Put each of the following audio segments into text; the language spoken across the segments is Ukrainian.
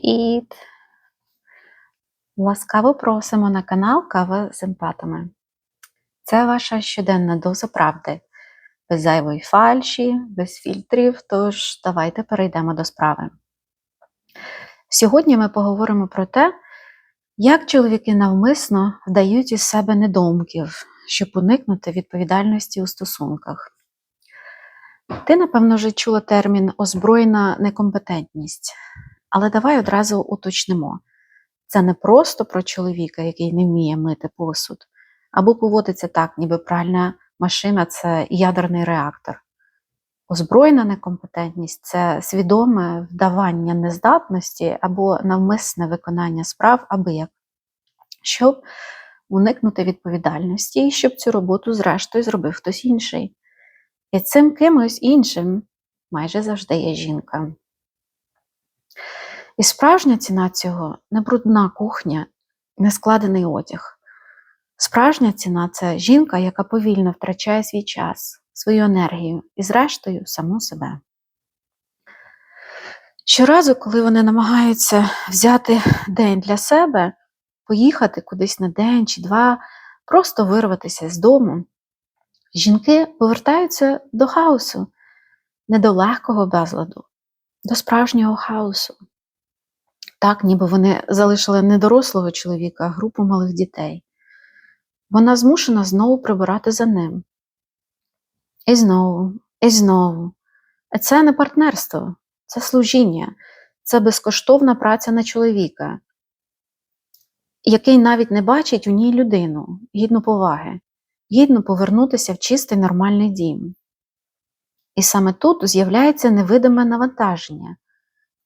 Привіт! Ласкаво просимо на канал Кава з емпатами. Це ваша щоденна доза правди, без зайвої фальші, без фільтрів, тож давайте перейдемо до справи. Сьогодні ми поговоримо про те, як чоловіки навмисно вдають із себе недоумків, щоб уникнути відповідальності у стосунках. Ти, напевно, вже чула термін озброєна некомпетентність. Але давай одразу уточнимо: це не просто про чоловіка, який не вміє мити посуд, або поводиться так, ніби пральна машина це ядерний реактор. Озброєна некомпетентність це свідоме вдавання нездатності або навмисне виконання справ аби як, щоб уникнути відповідальності і щоб цю роботу, зрештою, зробив хтось інший. І цим кимось іншим майже завжди є жінка. І справжня ціна цього не брудна кухня, не складений одяг. Справжня ціна це жінка, яка повільно втрачає свій час, свою енергію і, зрештою, саму себе. Щоразу, коли вони намагаються взяти день для себе, поїхати кудись на день чи два, просто вирватися з дому, жінки повертаються до хаосу, не до легкого безладу, до справжнього хаосу. Так, ніби вони залишили не дорослого чоловіка, а групу малих дітей. Вона змушена знову прибирати за ним. І знову, і знову. Це не партнерство, це служіння, це безкоштовна праця на чоловіка, який навіть не бачить у ній людину, гідну поваги, гідно повернутися в чистий нормальний дім. І саме тут з'являється невидиме навантаження,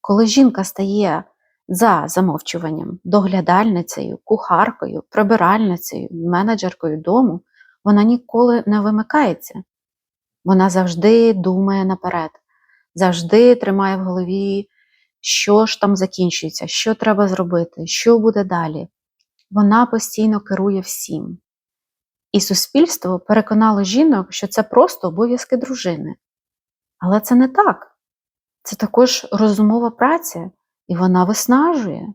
коли жінка стає за замовчуванням, доглядальницею, кухаркою, прибиральницею, менеджеркою дому, вона ніколи не вимикається. Вона завжди думає наперед, завжди тримає в голові, що ж там закінчується, що треба зробити, що буде далі. Вона постійно керує всім. І суспільство переконало жінок, що це просто обов'язки дружини. Але це не так. Це також розумова праця, і вона виснажує.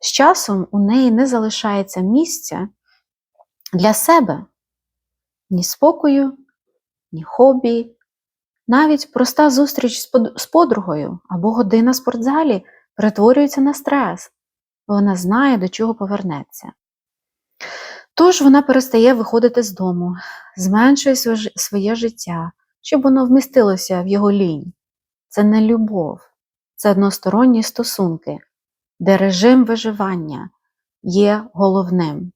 З часом у неї не залишається місця для себе ні спокою, ні хобі, навіть проста зустріч з подругою або година в спортзалі перетворюється на стрес, бо вона знає, до чого повернеться. Тож вона перестає виходити з дому, зменшує своє життя, щоб воно вмістилося в його лінь. Це не любов, це односторонні стосунки, де режим виживання є головним.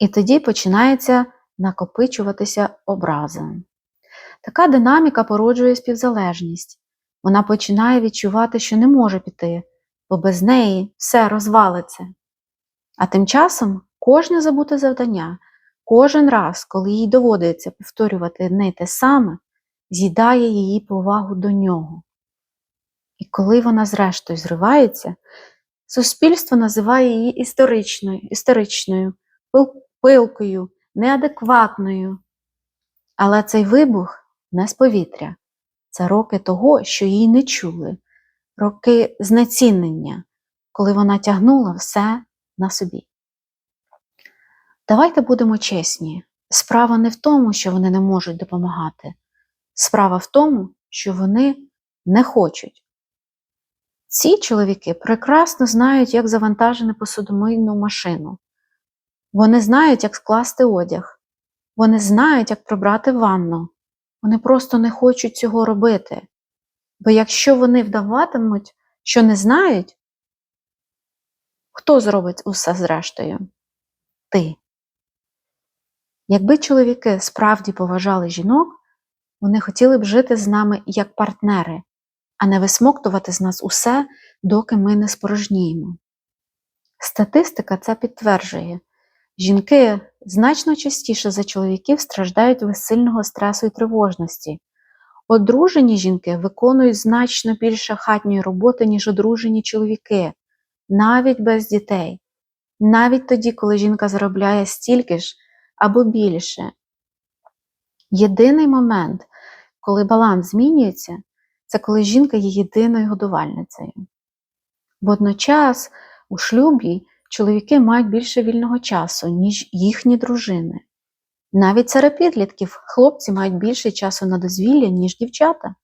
І тоді починається накопичуватися образи. Така динаміка породжує співзалежність. Вона починає відчувати, що не може піти, бо без неї все розвалиться. А тим часом кожне забуте завдання, кожен раз, коли їй доводиться повторювати не те саме, з'їдає її повагу до нього. І коли вона, зрештою, зривається, суспільство називає її історичною, історичною, пилкою, неадекватною. Але цей вибух не з повітря. Це роки того, що її не чули, роки знецінення, коли вона тягнула все на собі. Давайте будемо чесні. Справа не в тому, що вони не можуть допомагати. Справа в тому, що вони не хочуть. Ці чоловіки прекрасно знають, як завантажити посудомийну машину. Вони знають, як скласти одяг. Вони знають, як прибрати ванну. Вони просто не хочуть цього робити. Бо якщо вони вдаватимуть, що не знають, хто зробить усе зрештою? Ти. Якби чоловіки справді поважали жінок, вони хотіли б жити з нами як партнери, а не висмоктувати з нас усе, доки ми не спорожніємо. Статистика це підтверджує. Жінки значно частіше за чоловіків страждають від сильного стресу і тривожності. Одружені жінки виконують значно більше хатньої роботи, ніж одружені чоловіки, навіть без дітей, навіть тоді, коли жінка заробляє стільки ж або більше. Єдиний момент, коли баланс змінюється, це коли жінка є єдиною годувальницею. Водночас у шлюбі чоловіки мають більше вільного часу, ніж їхні дружини. Навіть серед підлітків хлопці мають більше часу на дозвілля, ніж дівчата.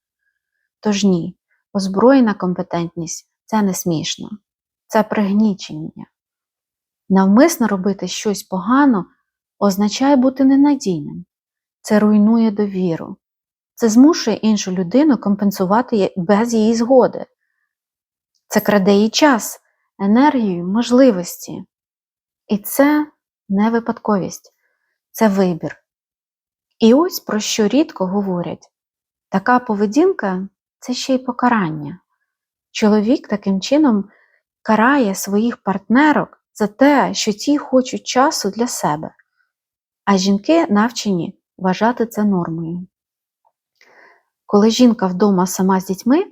Тож ні, озброєна компетентність це не смішно, це пригнічення. Навмисно робити щось погано означає бути ненадійним. Це руйнує довіру. Це змушує іншу людину компенсувати без її згоди. Це краде їй час, енергію, можливості. І це не випадковість, це вибір. І ось про що рідко говорять: така поведінка це ще й покарання. Чоловік таким чином карає своїх партнерок за те, що ті хочуть часу для себе, а жінки навчені вважати це нормою. Коли жінка вдома сама з дітьми,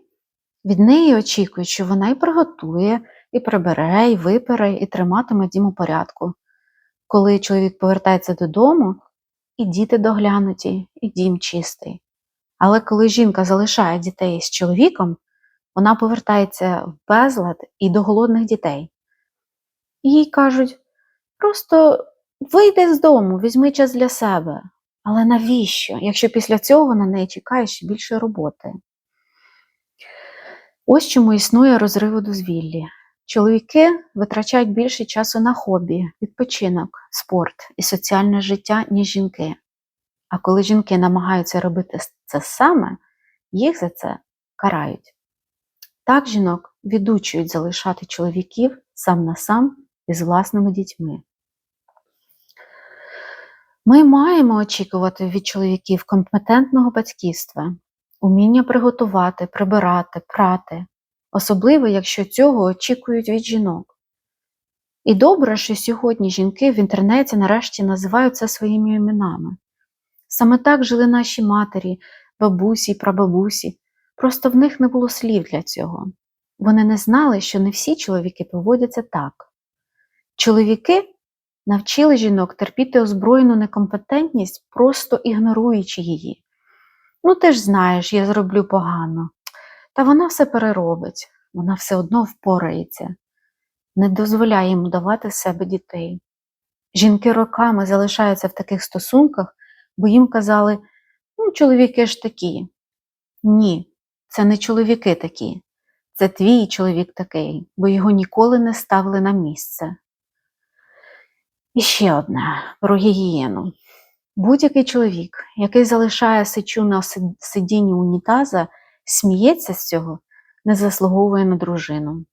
від неї очікують, що вона і приготує, і прибере, і випере, і триматиме дім у порядку. Коли чоловік повертається додому, і діти доглянуті, і дім чистий. Але коли жінка залишає дітей з чоловіком, вона повертається в безлад і до голодних дітей. Їй кажуть: просто вийди з дому, візьми час для себе. Але навіщо, якщо після цього на неї чекає ще більше роботи? Ось чому існує розрив у дозвіллі. Чоловіки витрачають більше часу на хобі, відпочинок, спорт і соціальне життя, ніж жінки. А коли жінки намагаються робити це саме, їх за це карають. Так жінок відучують залишати чоловіків сам на сам із власними дітьми. Ми маємо очікувати від чоловіків компетентного батьківства, уміння приготувати, прибирати, прати, особливо якщо цього очікують від жінок. І добре, що сьогодні жінки в інтернеті нарешті називають це своїми іменами. Саме так жили наші матері, бабусі, прабабусі, просто в них не було слів для цього. Вони не знали, що не всі чоловіки поводяться так. Чоловіки навчили жінок терпіти озброєну некомпетентність, просто ігноруючи її. Ну, ти ж знаєш, я зроблю погано. Та вона все переробить, вона все одно впорається, не дозволяє йому давати себе дітей. Жінки роками залишаються в таких стосунках, бо їм казали, ну, чоловіки ж такі. Ні, це не чоловіки такі, це твій чоловік такий, бо його ніколи не ставили на місце. І ще одне про гігієну. Будь-який чоловік, який залишає сечу на сидінні унітаза, сміється з цього, не заслуговує на дружину.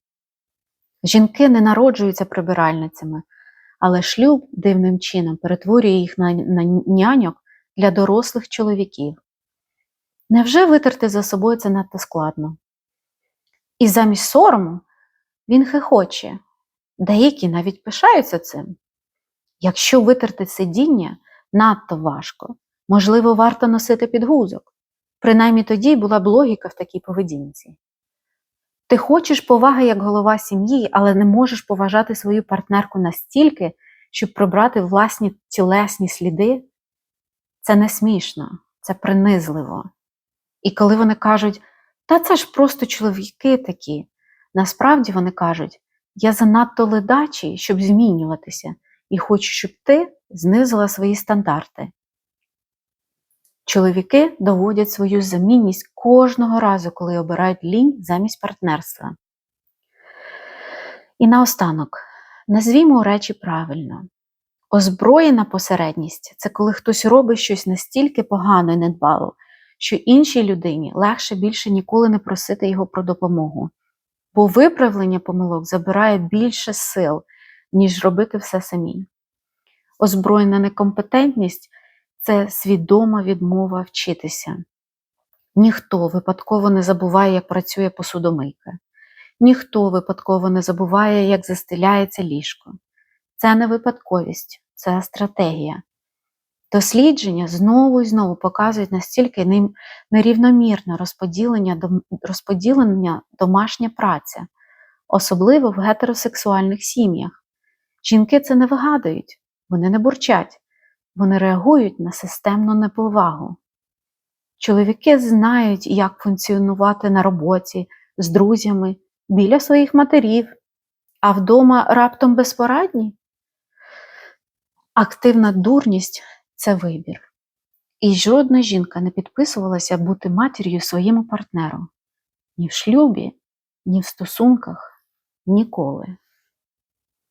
Жінки не народжуються прибиральницями, але шлюб дивним чином перетворює їх на, на няньок для дорослих чоловіків. Невже витерти за собою це надто складно? І замість сорому він хихоче, деякі навіть пишаються цим. Якщо витерти сидіння надто важко, можливо, варто носити підгузок. Принаймні тоді була б логіка в такій поведінці. Ти хочеш поваги як голова сім'ї, але не можеш поважати свою партнерку настільки, щоб прибрати власні тілесні сліди. Це не смішно, це принизливо. І коли вони кажуть, та це ж просто чоловіки такі, насправді вони кажуть, я занадто ледачий, щоб змінюватися, і хочу, щоб ти знизила свої стандарти. Чоловіки доводять свою замінність кожного разу, коли обирають лінь замість партнерства. І наостанок, назвімо речі правильно. Озброєна посередність це коли хтось робить щось настільки погано і недбало, що іншій людині легше більше ніколи не просити його про допомогу, бо виправлення помилок забирає більше сил, ніж робити все самі. Озброєна некомпетентність це свідома відмова вчитися. Ніхто випадково не забуває, як працює посудомийка. Ніхто випадково не забуває, як застеляється ліжко. Це не випадковість, це стратегія. Дослідження знову і знову показують настільки нерівномірне розподілення, розподілення домашня праця, особливо в гетеросексуальних сім'ях. Жінки це не вигадують, вони не бурчать, вони реагують на системну неповагу. Чоловіки знають, як функціонувати на роботі з друзями біля своїх матерів, а вдома раптом безпорадні? Активна дурність це вибір. І жодна жінка не підписувалася бути матір'ю своєму партнеру ні в шлюбі, ні в стосунках, ніколи.